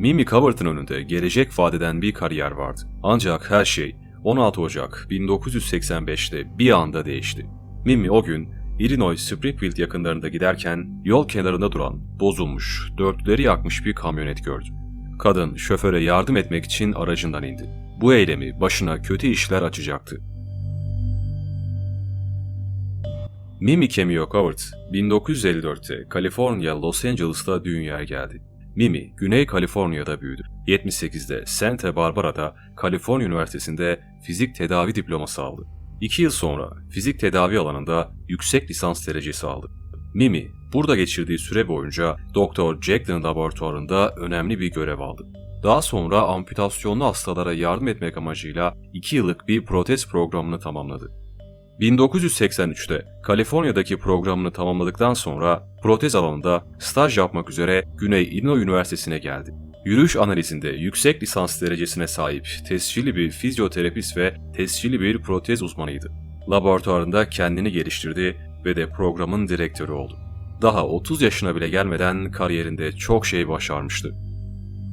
Mimi Covert'ın önünde gelecek vadeden bir kariyer vardı. Ancak her şey 16 Ocak 1985'te bir anda değişti. Mimi o gün Illinois Springfield yakınlarında giderken yol kenarında duran, bozulmuş, dörtlüleri yakmış bir kamyonet gördü. Kadın şoföre yardım etmek için aracından indi. Bu eylemi başına kötü işler açacaktı. Mimi Cameo Covert, 1954'te Kaliforniya Los Angeles'ta dünyaya geldi. Mimi, Güney Kaliforniya'da büyüdü. 78'de Santa Barbara'da Kaliforniya Üniversitesi'nde fizik tedavi diploması aldı. İki yıl sonra fizik tedavi alanında yüksek lisans derecesi aldı. Mimi, burada geçirdiği süre boyunca Dr. Jackson laboratuvarında önemli bir görev aldı. Daha sonra amputasyonlu hastalara yardım etmek amacıyla 2 yıllık bir protez programını tamamladı. 1983'te Kaliforniya'daki programını tamamladıktan sonra protez alanında staj yapmak üzere Güney Illinois Üniversitesi'ne geldi. Yürüyüş analizinde yüksek lisans derecesine sahip tescilli bir fizyoterapist ve tescilli bir protez uzmanıydı. Laboratuvarında kendini geliştirdi ve de programın direktörü oldu. Daha 30 yaşına bile gelmeden kariyerinde çok şey başarmıştı.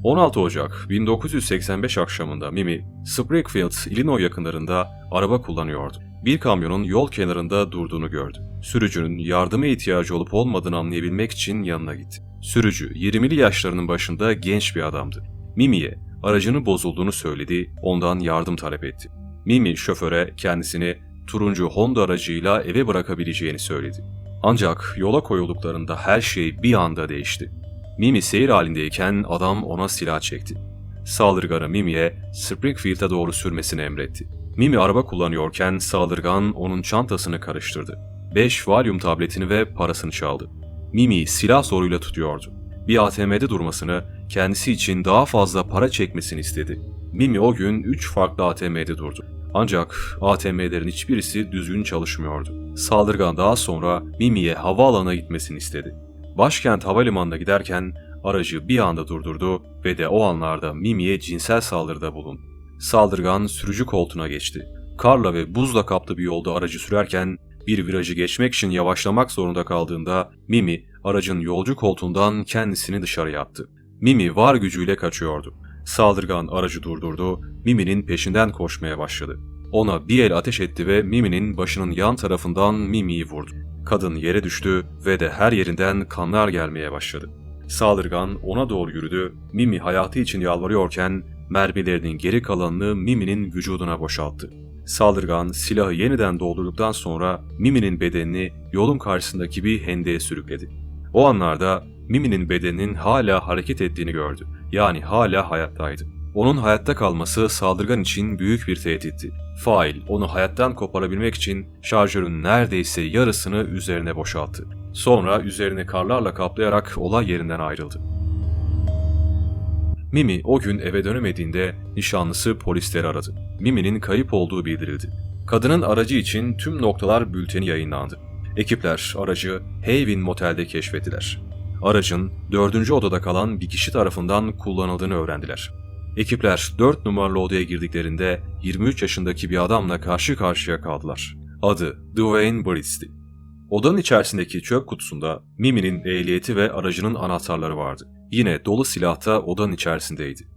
16 Ocak 1985 akşamında Mimi, Springfield, Illinois yakınlarında araba kullanıyordu. Bir kamyonun yol kenarında durduğunu gördü. Sürücünün yardıma ihtiyacı olup olmadığını anlayabilmek için yanına gitti. Sürücü 20'li yaşlarının başında genç bir adamdı. Mimi'ye aracının bozulduğunu söyledi, ondan yardım talep etti. Mimi şoföre kendisini turuncu Honda aracıyla eve bırakabileceğini söyledi. Ancak yola koyulduklarında her şey bir anda değişti. Mimi seyir halindeyken adam ona silah çekti. Saldırganı Mimi'ye Springfield'a doğru sürmesini emretti. Mimi araba kullanıyorken saldırgan onun çantasını karıştırdı. 5 Valium tabletini ve parasını çaldı. Mimi silah zoruyla tutuyordu. Bir ATM'de durmasını, kendisi için daha fazla para çekmesini istedi. Mimi o gün 3 farklı ATM'de durdu. Ancak ATM'lerin hiçbirisi düzgün çalışmıyordu. Saldırgan daha sonra Mimi'ye havaalanına gitmesini istedi. Başkent havalimanına giderken aracı bir anda durdurdu ve de o anlarda Mimi'ye cinsel saldırıda bulundu. Saldırgan sürücü koltuğuna geçti. Karla ve buzla kaplı bir yolda aracı sürerken bir virajı geçmek için yavaşlamak zorunda kaldığında Mimi aracın yolcu koltuğundan kendisini dışarıya attı. Mimi var gücüyle kaçıyordu. Saldırgan aracı durdurdu, Mimi'nin peşinden koşmaya başladı. Ona bir el ateş etti ve Mimi'nin başının yan tarafından Mimi'yi vurdu. Kadın yere düştü ve de her yerinden kanlar gelmeye başladı. Saldırgan ona doğru yürüdü, Mimi hayatı için yalvarıyorken mermilerinin geri kalanını Mimi'nin vücuduna boşalttı. Saldırgan silahı yeniden doldurduktan sonra Mimi'nin bedenini yolun karşısındaki bir hendeye sürükledi. O anlarda Mimi'nin bedeninin hala hareket ettiğini gördü. Yani hala hayattaydı. Onun hayatta kalması saldırgan için büyük bir tehditti. Fail onu hayattan koparabilmek için şarjörün neredeyse yarısını üzerine boşalttı. Sonra üzerine karlarla kaplayarak olay yerinden ayrıldı. Mimi o gün eve dönemediğinde nişanlısı polisleri aradı. Mimi'nin kayıp olduğu bildirildi. Kadının aracı için tüm noktalar bülteni yayınlandı. Ekipler aracı Haven Motel'de keşfettiler. Aracın dördüncü odada kalan bir kişi tarafından kullanıldığını öğrendiler. Ekipler 4 numaralı odaya girdiklerinde 23 yaşındaki bir adamla karşı karşıya kaldılar. Adı Dwayne Britz'ti. Odanın içerisindeki çöp kutusunda Mimi'nin ehliyeti ve aracının anahtarları vardı. Yine dolu silah da odanın içerisindeydi.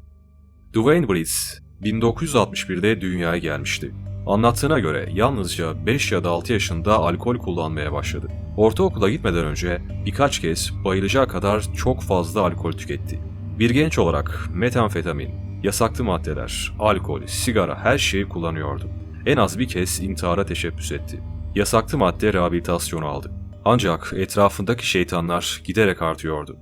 Dwayne Britz 1961'de dünyaya gelmişti. Anlattığına göre yalnızca 5 ya da 6 yaşında alkol kullanmaya başladı. Ortaokula gitmeden önce birkaç kez bayılacağı kadar çok fazla alkol tüketti. Bir genç olarak metamfetamin, yasaklı maddeler, alkol, sigara her şeyi kullanıyordu. En az bir kez intihara teşebbüs etti. Yasaklı madde rehabilitasyonu aldı. Ancak etrafındaki şeytanlar giderek artıyordu.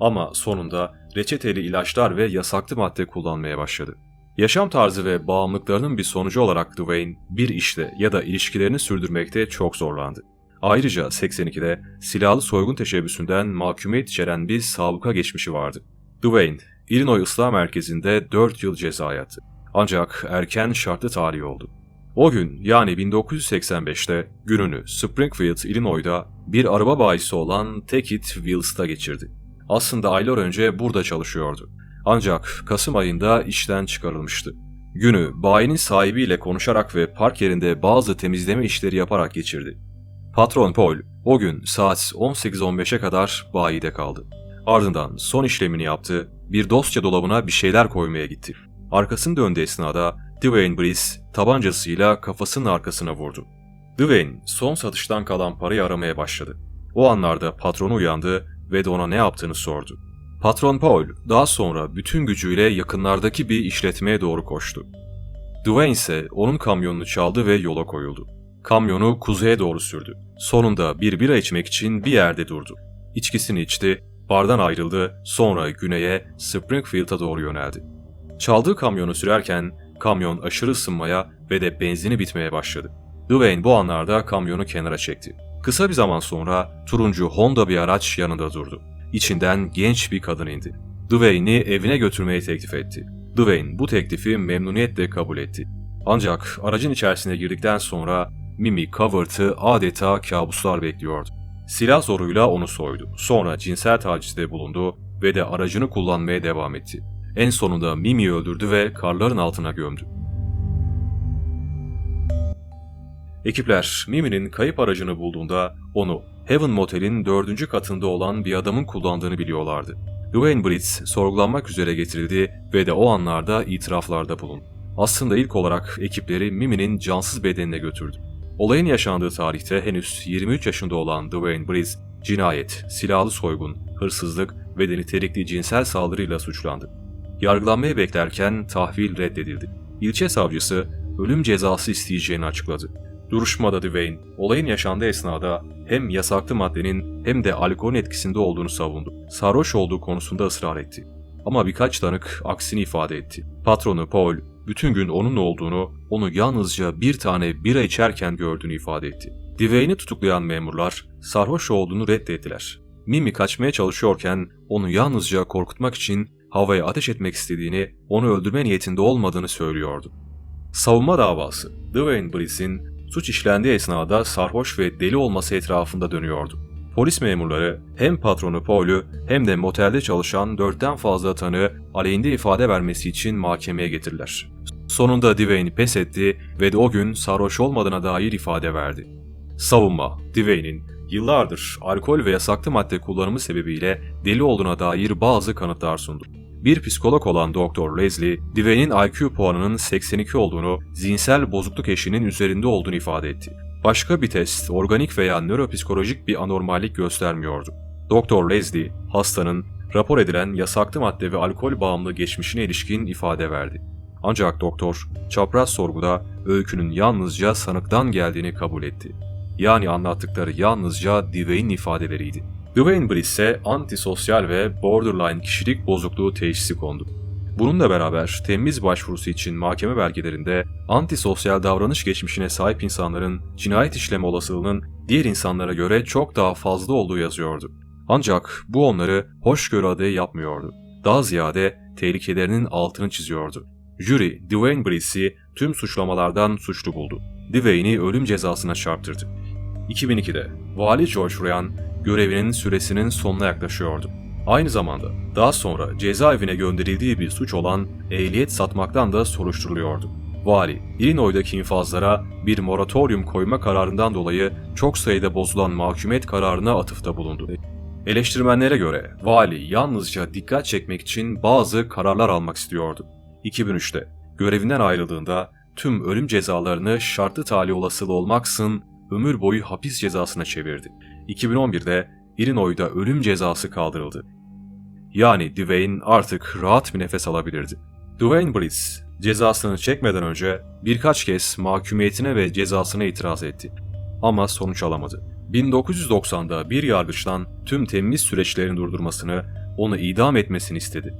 Ama sonunda reçeteli ilaçlar ve yasaklı madde kullanmaya başladı. Yaşam tarzı ve bağımlılıklarının bir sonucu olarak Dwayne bir işte ya da ilişkilerini sürdürmekte çok zorlandı. Ayrıca 82'de silahlı soygun teşebbüsünden mahkumiyet içeren bir sabıka geçmişi vardı. Dwayne, Illinois Islah Merkezi'nde 4 yıl ceza yattı. Ancak erken şartlı tahliye oldu. O gün yani 1985'te gününü Springfield, Illinois'da bir araba bayisi olan Tekit Wills'ta geçirdi. Aslında aylar önce burada çalışıyordu. Ancak Kasım ayında işten çıkarılmıştı. Günü bayinin sahibiyle konuşarak ve park yerinde bazı temizleme işleri yaparak geçirdi. Patron Paul o gün saat 18.15'e kadar bayide kaldı. Ardından son işlemini yaptı bir dosya dolabına bir şeyler koymaya gitti. Arkasını döndüğü esnada Dwayne Brice tabancasıyla kafasının arkasına vurdu. Dwayne son satıştan kalan parayı aramaya başladı. O anlarda patronu uyandı ve de ona ne yaptığını sordu. Patron Paul daha sonra bütün gücüyle yakınlardaki bir işletmeye doğru koştu. Dwayne ise onun kamyonunu çaldı ve yola koyuldu. Kamyonu kuzeye doğru sürdü. Sonunda bir bira içmek için bir yerde durdu. İçkisini içti, bardan ayrıldı, sonra güneye Springfield'a doğru yöneldi. Çaldığı kamyonu sürerken kamyon aşırı ısınmaya ve de benzini bitmeye başladı. Dwayne bu anlarda kamyonu kenara çekti. Kısa bir zaman sonra turuncu Honda bir araç yanında durdu. İçinden genç bir kadın indi. Dwayne'i evine götürmeyi teklif etti. Dwayne bu teklifi memnuniyetle kabul etti. Ancak aracın içerisine girdikten sonra Mimi Covert'ı adeta kabuslar bekliyordu. Silah zoruyla onu soydu. Sonra cinsel tacizde bulundu ve de aracını kullanmaya devam etti. En sonunda Mimi'yi öldürdü ve karların altına gömdü. Ekipler Mimi'nin kayıp aracını bulduğunda onu Heaven Motel'in dördüncü katında olan bir adamın kullandığını biliyorlardı. Dwayne Britz sorgulanmak üzere getirildi ve de o anlarda itiraflarda bulundu. Aslında ilk olarak ekipleri Mimi'nin cansız bedenine götürdü. Olayın yaşandığı tarihte henüz 23 yaşında olan Dwayne Britz, cinayet, silahlı soygun, hırsızlık ve de nitelikli cinsel saldırıyla suçlandı. Yargılanmaya beklerken tahvil reddedildi. İlçe savcısı ölüm cezası isteyeceğini açıkladı. Duruşmada Dwayne, olayın yaşandığı esnada hem yasaklı maddenin hem de alkolün etkisinde olduğunu savundu. Sarhoş olduğu konusunda ısrar etti. Ama birkaç tanık aksini ifade etti. Patronu Paul, bütün gün onunla olduğunu, onu yalnızca bir tane bira içerken gördüğünü ifade etti. Dwayne'i tutuklayan memurlar sarhoş olduğunu reddettiler. Mimi kaçmaya çalışıyorken onu yalnızca korkutmak için havaya ateş etmek istediğini, onu öldürme niyetinde olmadığını söylüyordu. Savunma davası, Dwayne Brice'in suç işlendiği esnada sarhoş ve deli olması etrafında dönüyordu. Polis memurları hem patronu Paul'u hem de motelde çalışan dörtten fazla tanığı aleyhinde ifade vermesi için mahkemeye getirdiler. Sonunda Dwayne pes etti ve de o gün sarhoş olmadığına dair ifade verdi. Savunma, Dwayne'in yıllardır alkol ve yasaklı madde kullanımı sebebiyle deli olduğuna dair bazı kanıtlar sundu. Bir psikolog olan Dr. Leslie, Dwayne'in IQ puanının 82 olduğunu, zihinsel bozukluk eşiğinin üzerinde olduğunu ifade etti. Başka bir test, organik veya nöropsikolojik bir anormallik göstermiyordu. Dr. Leslie, hastanın rapor edilen yasaklı madde ve alkol bağımlı geçmişine ilişkin ifade verdi. Ancak doktor, çapraz sorguda öykünün yalnızca sanıktan geldiğini kabul etti. Yani anlattıkları yalnızca Dwayne'in ifadeleriydi. Dwayne Briss'e antisosyal ve borderline kişilik bozukluğu teşhisi kondu. Bununla beraber temiz başvurusu için mahkeme belgelerinde antisosyal davranış geçmişine sahip insanların cinayet işleme olasılığının diğer insanlara göre çok daha fazla olduğu yazıyordu. Ancak bu onları hoşgörü adı yapmıyordu. Daha ziyade tehlikelerinin altını çiziyordu. Jüri Dwayne Briss'i tüm suçlamalardan suçlu buldu. Dwayne'i ölüm cezasına çarptırdı. 2002'de Vali George Ryan görevinin süresinin sonuna yaklaşıyordu. Aynı zamanda daha sonra cezaevine gönderildiği bir suç olan ehliyet satmaktan da soruşturuluyordu. Vali, Illinois'daki infazlara bir moratorium koyma kararından dolayı çok sayıda bozulan mahkumiyet kararına atıfta bulundu. Eleştirmenlere göre vali yalnızca dikkat çekmek için bazı kararlar almak istiyordu. 2003'te görevinden ayrıldığında tüm ölüm cezalarını şartlı tali olasılığı olmaksın ömür boyu hapis cezasına çevirdi. 2011'de Illinois'da ölüm cezası kaldırıldı. Yani Dwayne artık rahat bir nefes alabilirdi. Dwayne Brice cezasını çekmeden önce birkaç kez mahkumiyetine ve cezasına itiraz etti. Ama sonuç alamadı. 1990'da bir yargıçtan tüm temiz süreçlerini durdurmasını, onu idam etmesini istedi.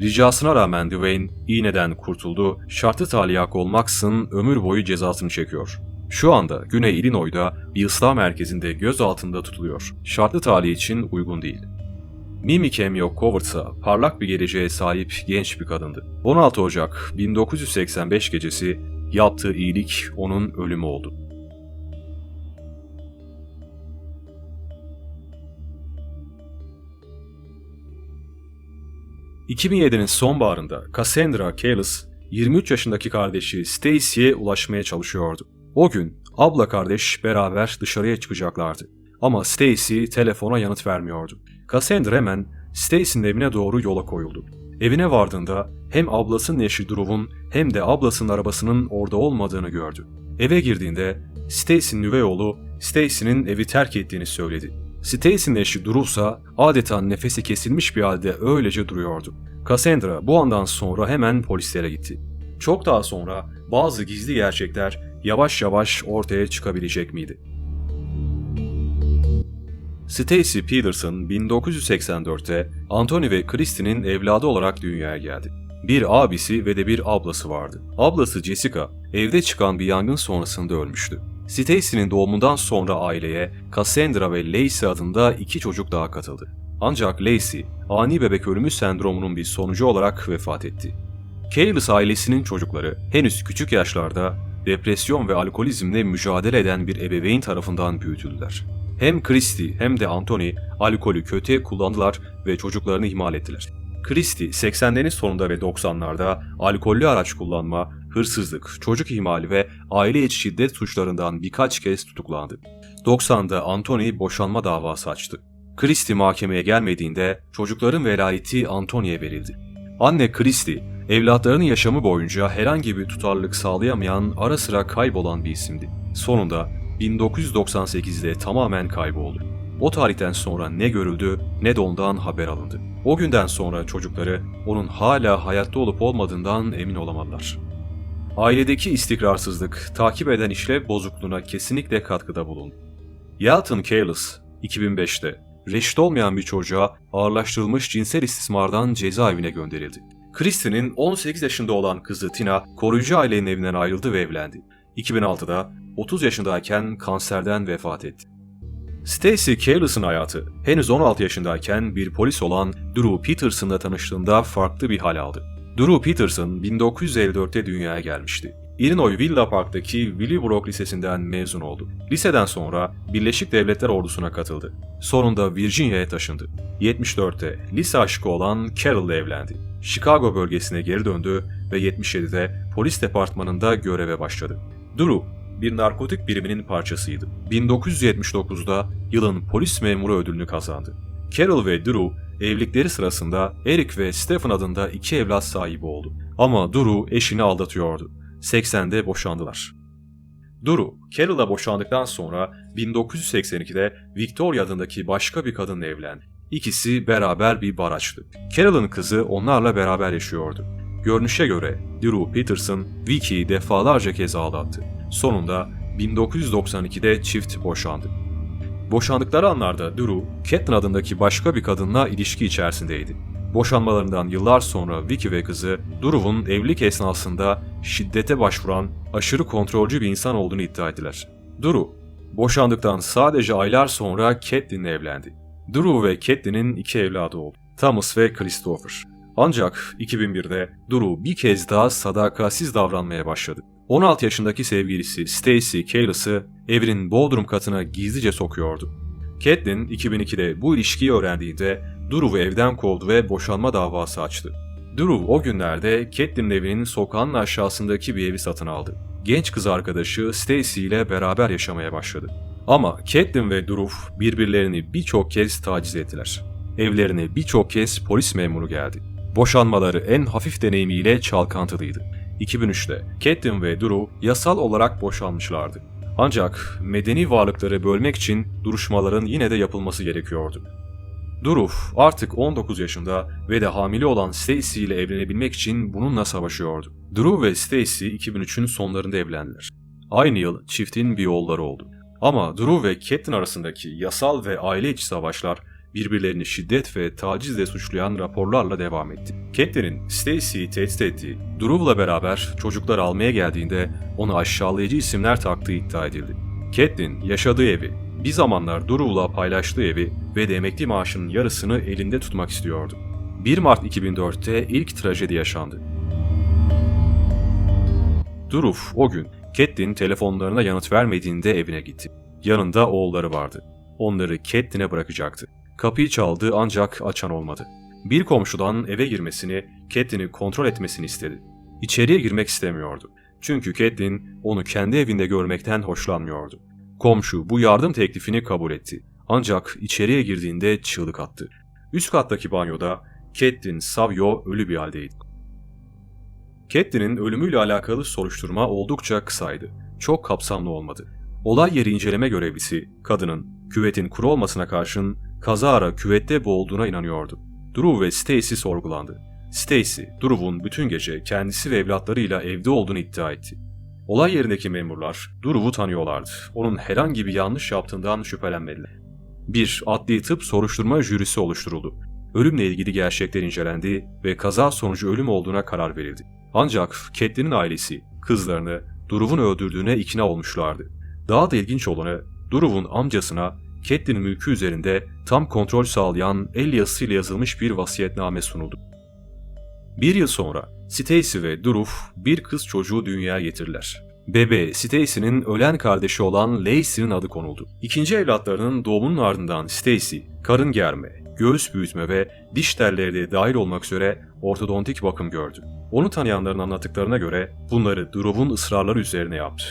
Ricasına rağmen Dwayne iğneden kurtuldu, şartlı taliyak olmaksın ömür boyu cezasını çekiyor. Şu anda Güney Illinois'da bir ıslah merkezinde göz altında tutuluyor. Şartlı tali için uygun değil. Mimi Cameo Covert'a parlak bir geleceğe sahip genç bir kadındı. 16 Ocak 1985 gecesi yaptığı iyilik onun ölümü oldu. ...2007'nin sonbaharında Cassandra Kalis, 23 yaşındaki kardeşi Stacy'ye ulaşmaya çalışıyordu. O gün abla kardeş beraber dışarıya çıkacaklardı. Ama Stacy telefona yanıt vermiyordu. Cassandra hemen Stacy'nin evine doğru yola koyuldu. Evine vardığında hem ablasının eşi Drew'un hem de ablasının arabasının orada olmadığını gördü. Eve girdiğinde Stacy'nin üvey oğlu Stacy'nin evi terk ettiğini söyledi. Stacy'nin eşi Drew ise adeta nefesi kesilmiş bir halde öylece duruyordu. Cassandra bu andan sonra hemen polislere gitti. Çok daha sonra bazı gizli gerçekler yavaş yavaş ortaya çıkabilecek miydi? Stacy Peterson 1984'te Anthony ve Christie'nin evladı olarak dünyaya geldi. Bir abisi ve de bir ablası vardı. Ablası Jessica evde çıkan bir yangın sonrasında ölmüştü. Stacy'nin doğumundan sonra aileye Cassandra ve Lacey adında iki çocuk daha katıldı. Ancak Lacey, ani bebek ölümü sendromunun bir sonucu olarak vefat etti. Kaylis ailesinin çocukları henüz küçük yaşlarda depresyon ve alkolizmle mücadele eden bir ebeveyn tarafından büyütüldüler. Hem Christie hem de Anthony alkolü kötüye kullandılar ve çocuklarını ihmal ettiler. Christie 80'lerin sonunda ve 90'larda alkollü araç kullanma, hırsızlık, çocuk ihmali ve aile içi şiddet suçlarından birkaç kez tutuklandı. 90'da Anthony boşanma davası açtı. Christie mahkemeye gelmediğinde çocukların velayeti Anthony'ye verildi. Anne Christie, evlatlarının yaşamı boyunca herhangi bir tutarlılık sağlayamayan ara sıra kaybolan bir isimdi. Sonunda 1998'de tamamen kayboldu. O tarihten sonra ne görüldü ne de ondan haber alındı. O günden sonra çocukları onun hala hayatta olup olmadığından emin olamadılar. Ailedeki istikrarsızlık takip eden işlev bozukluğuna kesinlikle katkıda bulundu. Yalton Kayles 2005'te reşit olmayan bir çocuğa ağırlaştırılmış cinsel istismardan cezaevine gönderildi. Christie'nin 18 yaşında olan kızı Tina koruyucu ailenin evinden ayrıldı ve evlendi. 2006'da 30 yaşındayken kanserden vefat etti. Stacy Kayles'ın hayatı henüz 16 yaşındayken bir polis olan Drew Peterson'la tanıştığında farklı bir hal aldı. Drew Peterson 1954'te dünyaya gelmişti. Illinois Villa Park'taki Willowbrook Lisesi'nden mezun oldu. Liseden sonra Birleşik Devletler Ordusu'na katıldı. Sonunda Virginia'ya taşındı. 74'te lise aşkı olan Carol'la evlendi. Chicago bölgesine geri döndü ve 77'de polis departmanında göreve başladı. Drew, bir narkotik biriminin parçasıydı. 1979'da yılın polis memuru ödülünü kazandı. Carol ve Drew evlilikleri sırasında Eric ve Stephen adında iki evlat sahibi oldu. Ama Drew eşini aldatıyordu. 80'de boşandılar. Drew, Carol'la boşandıktan sonra 1982'de Victoria adındaki başka bir kadınla evlendi. İkisi beraber bir bar açtı. Carol'ın kızı onlarla beraber yaşıyordu. Görünüşe göre Drew Peterson, Vicky'yi defalarca kez aldattı. Sonunda 1992'de çift boşandı. Boşandıkları anlarda Drew, Catelyn adındaki başka bir kadınla ilişki içerisindeydi. Boşanmalarından yıllar sonra Vicky ve kızı Drew'un evlilik esnasında şiddete başvuran aşırı kontrolcü bir insan olduğunu iddia ettiler. Drew, boşandıktan sadece aylar sonra Catelyn'le evlendi. Drew ve Catelyn'in iki evladı oldu. Thomas ve Christopher. Ancak 2001'de Drew bir kez daha sadakatsiz davranmaya başladı. 16 yaşındaki sevgilisi Stacy Kayles'ı evinin bodrum katına gizlice sokuyordu. Catelyn 2002'de bu ilişkiyi öğrendiğinde Drew'u evden kovdu ve boşanma davası açtı. Drew o günlerde Catelyn'in evinin sokağın aşağısındaki bir evi satın aldı. Genç kız arkadaşı Stacy ile beraber yaşamaya başladı. Ama Catelyn ve Drew birbirlerini birçok kez taciz ettiler. Evlerine birçok kez polis memuru geldi. Boşanmaları en hafif deneyimiyle çalkantılıydı. 2003'te Catelyn ve Drew yasal olarak boşanmışlardı. Ancak medeni varlıkları bölmek için duruşmaların yine de yapılması gerekiyordu. Drew artık 19 yaşında ve de hamile olan Stacy ile evlenebilmek için bununla savaşıyordu. Drew ve Stacy 2003'ün sonlarında evlendiler. Aynı yıl çiftin bir oğulları oldu. Ama Drew ve Catelyn arasındaki yasal ve aile içi savaşlar birbirlerini şiddet ve tacizle suçlayan raporlarla devam etti. Catelyn'in Stacy'yi tehdit ettiği, Drew'la beraber çocuklar almaya geldiğinde onu aşağılayıcı isimler taktığı iddia edildi. Catelyn yaşadığı evi, bir zamanlar Drew'la paylaştığı evi ve de emekli maaşının yarısını elinde tutmak istiyordu. 1 Mart 2004'te ilk trajedi yaşandı. Drew o gün Catelyn telefonlarına yanıt vermediğinde evine gitti. Yanında oğulları vardı. Onları Catelyn'e bırakacaktı. Kapıyı çaldı ancak açan olmadı. Bir komşudan eve girmesini, Catelyn'i kontrol etmesini istedi. İçeriye girmek istemiyordu. Çünkü Catelyn onu kendi evinde görmekten hoşlanmıyordu. Komşu bu yardım teklifini kabul etti. Ancak içeriye girdiğinde çığlık attı. Üst kattaki banyoda Catelyn Savio ölü bir haldeydi. Catelyn'in ölümüyle alakalı soruşturma oldukça kısaydı. Çok kapsamlı olmadı. Olay yeri inceleme görevlisi, kadının küvetin kuru olmasına karşın kazara küvette boğulduğuna inanıyordu. Drew ve Stacy sorgulandı. Stacy, Drew'un bütün gece kendisi ve evlatlarıyla evde olduğunu iddia etti. Olay yerindeki memurlar Drew'u tanıyorlardı. Onun herhangi bir yanlış yaptığından şüphelenmediler. Bir adli tıp soruşturma jürisi oluşturuldu. Ölümle ilgili gerçekler incelendi ve kaza sonucu ölüm olduğuna karar verildi. Ancak Catelyn'in ailesi kızlarını Drew'un öldürdüğüne ikna olmuşlardı. Daha da ilginç olanı Drew'un amcasına Catelyn'in mülkü üzerinde tam kontrol sağlayan el yazısıyla yazılmış bir vasiyetname sunuldu. Bir yıl sonra Stacy ve Drew bir kız çocuğu dünyaya getirirler. Bebe Stacy'nin ölen kardeşi olan Lacey'nin adı konuldu. İkinci evlatlarının doğumunun ardından Stacy, karın germe, göğüs büyütme ve diş telleri de dahil olmak üzere ortodontik bakım gördü. Onu tanıyanların anlattıklarına göre bunları Drew'un ısrarları üzerine yaptı.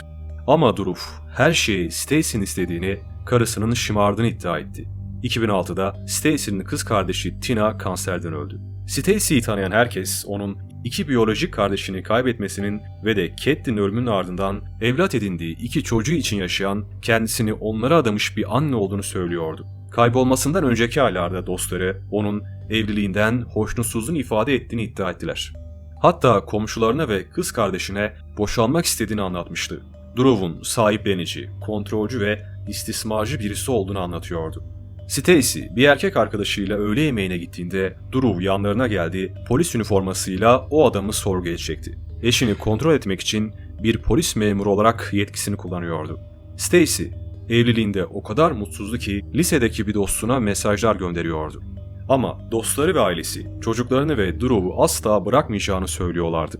Ama Drew her şeyi Stacy'nin istediğini, karısının şımardığını iddia etti. 2006'da Stacy'nin kız kardeşi Tina kanserden öldü. Stacy'yi tanıyan herkes onun iki biyolojik kardeşini kaybetmesinin ve de Catelyn'in ölümünün ardından evlat edindiği iki çocuğu için yaşayan, kendisini onlara adamış bir anne olduğunu söylüyordu. Kaybolmasından önceki aylarda dostları onun evliliğinden hoşnutsuzluğunu ifade ettiğini iddia ettiler. Hatta komşularına ve kız kardeşine boşanmak istediğini anlatmıştı. Drew'un sahiplenici, kontrolcü ve istismarcı birisi olduğunu anlatıyordu. Stacy bir erkek arkadaşıyla öğle yemeğine gittiğinde Drew yanlarına geldi, polis üniformasıyla o adamı sorguya çekti. Eşini kontrol etmek için bir polis memuru olarak yetkisini kullanıyordu. Stacy, evliliğinde o kadar mutsuzdu ki lisedeki bir dostuna mesajlar gönderiyordu. Ama dostları ve ailesi çocuklarını ve Drew'u asla bırakmayacağını söylüyorlardı.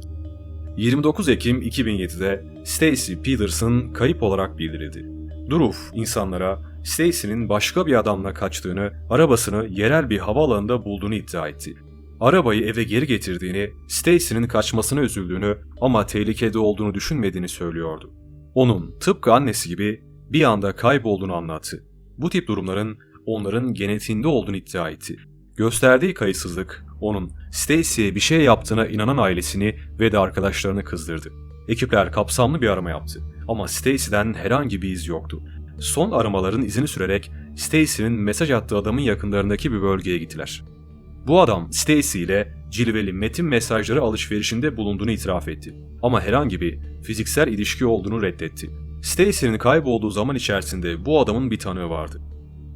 29 Ekim 2007'de Stacy Peterson kayıp olarak bildirildi. Drew insanlara Stacy'nin başka bir adamla kaçtığını, arabasını yerel bir havaalanında bulduğunu iddia etti. Arabayı eve geri getirdiğini, Stacy'nin kaçmasına üzüldüğünü ama tehlikede olduğunu düşünmediğini söylüyordu. Onun tıpkı annesi gibi bir anda kaybolduğunu anlattı. Bu tip durumların onların genetiğinde olduğunu iddia etti. Gösterdiği kayıtsızlık onun Stacy'ye bir şey yaptığına inanan ailesini ve de arkadaşlarını kızdırdı. Ekipler kapsamlı bir arama yaptı ama Stacy'den herhangi bir iz yoktu. Son aramaların izini sürerek Stacy'nin mesaj attığı adamın yakınlarındaki bir bölgeye gittiler. Bu adam Stacy ile cilveli metin mesajları alışverişinde bulunduğunu itiraf etti. Ama herhangi bir fiziksel ilişki olduğunu reddetti. Stacy'nin kaybolduğu zaman içerisinde bu adamın bir tanığı vardı.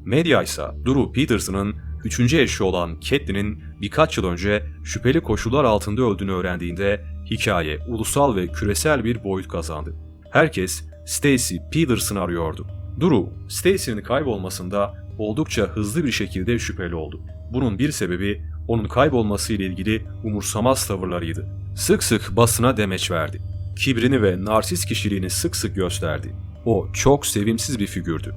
Medya ise Drew Peterson'ın üçüncü eşi olan Catelyn'in birkaç yıl önce şüpheli koşullar altında öldüğünü öğrendiğinde hikaye ulusal ve küresel bir boyut kazandı. Herkes Stacy Peterson'ı arıyordu. Drew, Stacy'nin kaybolmasında oldukça hızlı bir şekilde şüpheli oldu. Bunun bir sebebi onun kaybolması ile ilgili umursamaz tavırlarıydı. Sık sık basına demeç verdi. Kibrini ve narsist kişiliğini sık sık gösterdi. O çok sevimsiz bir figürdü.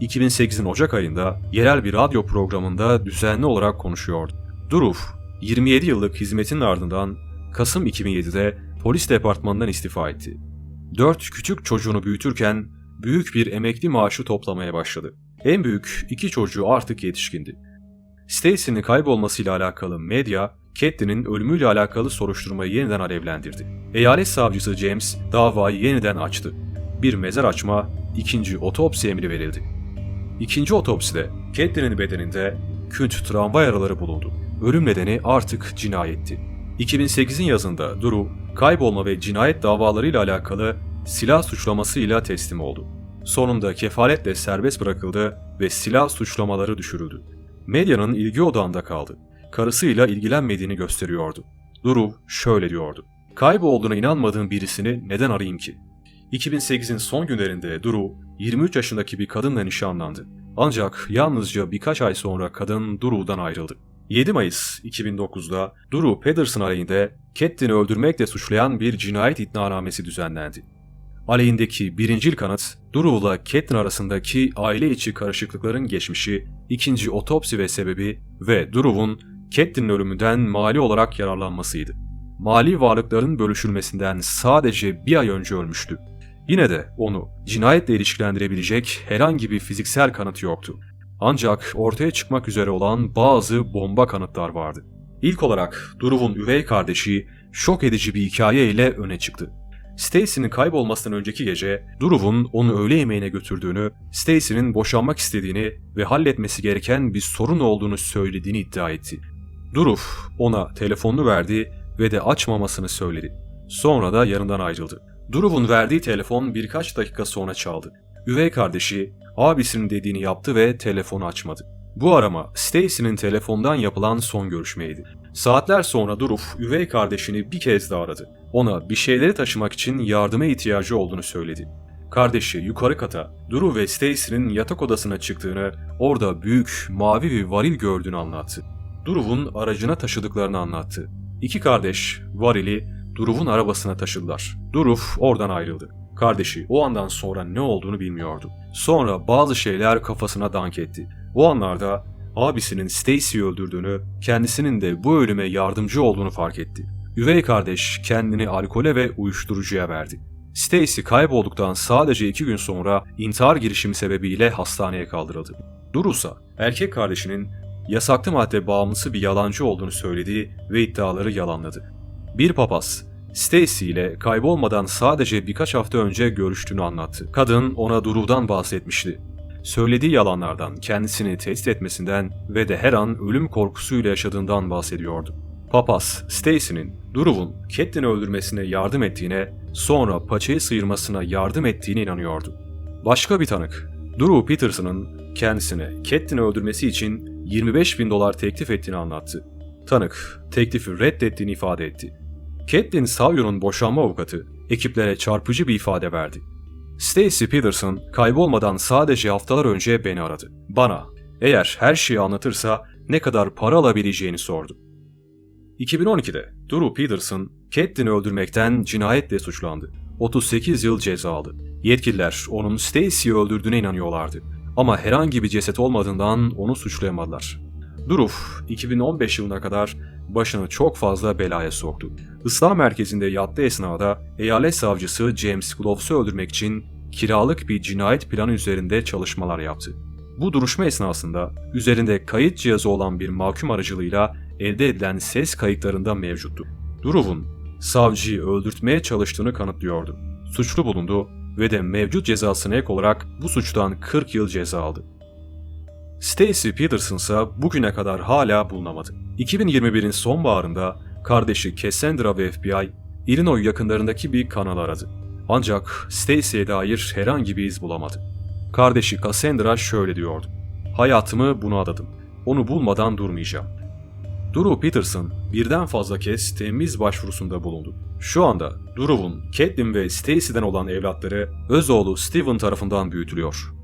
2008'in Ocak ayında yerel bir radyo programında düzenli olarak konuşuyordu. Duruf, 27 yıllık hizmetin ardından Kasım 2007'de polis departmanından istifa etti. Dört küçük çocuğunu büyütürken büyük bir emekli maaşı toplamaya başladı. En büyük iki çocuğu artık yetişkindi. Stacy'nin kaybolmasıyla alakalı medya, Catelyn'in ölümüyle alakalı soruşturmayı yeniden alevlendirdi. Eyalet savcısı James davayı yeniden açtı. Bir mezar açma, ikinci otopsi emri verildi. İkinci otopside Catelyn'in bedeninde künt travma yaraları bulundu. Ölüm nedeni artık cinayetti. 2008'in yazında Duru, kaybolma ve cinayet davalarıyla alakalı silah suçlamasıyla teslim oldu. Sonunda kefaletle serbest bırakıldı ve silah suçlamaları düşürüldü. Medyanın ilgi odağında kaldı. Karısıyla ilgilenmediğini gösteriyordu. Duru şöyle diyordu. Kaybolduğuna inanmadığım birisini neden arayayım ki? 2008'in son günlerinde Duru 23 yaşındaki bir kadınla nişanlandı. Ancak yalnızca birkaç ay sonra kadın Duru'dan ayrıldı. 7 Mayıs 2009'da Duru Pedersen aleyhinde Catelyn'i öldürmekle suçlayan bir cinayet iddianamesi düzenlendi. Aleyhindeki birincil kanıt, Duru'la Catelyn arasındaki aile içi karışıklıkların geçmişi, ikinci otopsi ve sebebi ve Duru'nun Catelyn'in ölümünden mali olarak yararlanmasıydı. Mali varlıkların bölüşülmesinden sadece bir ay önce ölmüştü. Yine de onu cinayetle ilişkilendirebilecek herhangi bir fiziksel kanıt yoktu. Ancak ortaya çıkmak üzere olan bazı bomba kanıtlar vardı. İlk olarak Duruv'un üvey kardeşi şok edici bir hikaye ile öne çıktı. Stacy'nin kaybolmasından önceki gece Duruv'un onu öğle yemeğine götürdüğünü, Stacy'nin boşanmak istediğini ve halletmesi gereken bir sorun olduğunu söylediğini iddia etti. Duruv ona telefonunu verdi ve de açmamasını söyledi. Sonra da yanından ayrıldı. Duruv'un verdiği telefon birkaç dakika sonra çaldı. Üvey kardeşi abisinin dediğini yaptı ve telefonu açmadı. Bu arama Stacy'nin telefondan yapılan son görüşmeydi. Saatler sonra Duruv üvey kardeşini bir kez daha aradı. Ona bir şeyleri taşımak için yardıma ihtiyacı olduğunu söyledi. Kardeşi yukarı kata Duruv ve Stacy'nin yatak odasına çıktığını, orada büyük mavi bir varil gördüğünü anlattı. Duruv'un aracına taşıdıklarını anlattı. İki kardeş varili Duruv'un arabasına taşıdılar. Duruv oradan ayrıldı. Kardeşi o andan sonra ne olduğunu bilmiyordu. Sonra bazı şeyler kafasına dank etti. O anlarda abisinin Stacy'yi öldürdüğünü, kendisinin de bu ölüme yardımcı olduğunu fark etti. Üvey kardeş kendini alkole ve uyuşturucuya verdi. Stacy kaybolduktan sadece iki gün sonra intihar girişimi sebebiyle hastaneye kaldırıldı. Durusa erkek kardeşinin yasaklı madde bağımlısı bir yalancı olduğunu söyledi ve iddiaları yalanladı. Bir papaz, Stacy ile kaybolmadan sadece birkaç hafta önce görüştüğünü anlattı. Kadın ona Duru'dan bahsetmişti. Söylediği yalanlardan, kendisini tehdit etmesinden ve de her an ölüm korkusuyla yaşadığından bahsediyordu. Papaz, Stacy'nin Duruv'un Catelyn'i öldürmesine yardım ettiğine, sonra paçayı sıyırmasına yardım ettiğine inanıyordu. Başka bir tanık, Drew Peterson'ın kendisine Catelyn'i öldürmesi için 25 bin dolar teklif ettiğini anlattı. Tanık, teklifi reddettiğini ifade etti. Catelyn Sawyer'ın boşanma avukatı ekiplere çarpıcı bir ifade verdi. Stacy Peterson kaybolmadan sadece haftalar önce beni aradı. Bana eğer her şeyi anlatırsa ne kadar para alabileceğini sordu. 2012'de Drew Peterson, Catelyn'i öldürmekten cinayetle suçlandı. 38 yıl ceza aldı. Yetkililer onun Stacy'yi öldürdüğüne inanıyorlardı. Ama herhangi bir ceset olmadığından onu suçlayamadılar. Duruf, 2015 yılına kadar başını çok fazla belaya soktu. Islah merkezinde yattığı esnada eyalet savcısı James Gloves'u öldürmek için kiralık bir cinayet planı üzerinde çalışmalar yaptı. Bu duruşma esnasında üzerinde kayıt cihazı olan bir mahkum aracılığıyla elde edilen ses kayıtlarında mevcuttu. Duruv'un savcıyı öldürtmeye çalıştığını kanıtlıyordu. Suçlu bulundu ve de mevcut cezasına ek olarak bu suçtan 40 yıl ceza aldı. Stacy Peterson ise bugüne kadar hala bulunamadı. 2021'in sonbaharında kardeşi Cassandra ve FBI, Illinois yakınlarındaki bir kanal aradı. Ancak Stacy'ye dair herhangi bir iz bulamadı. Kardeşi Cassandra şöyle diyordu. Hayatımı buna adadım. Onu bulmadan durmayacağım. Drew Peterson birden fazla kez temiz başvurusunda bulundu. Şu anda Drew'un Catelyn ve Stacy'den olan evlatları öz oğlu Steven tarafından büyütülüyor.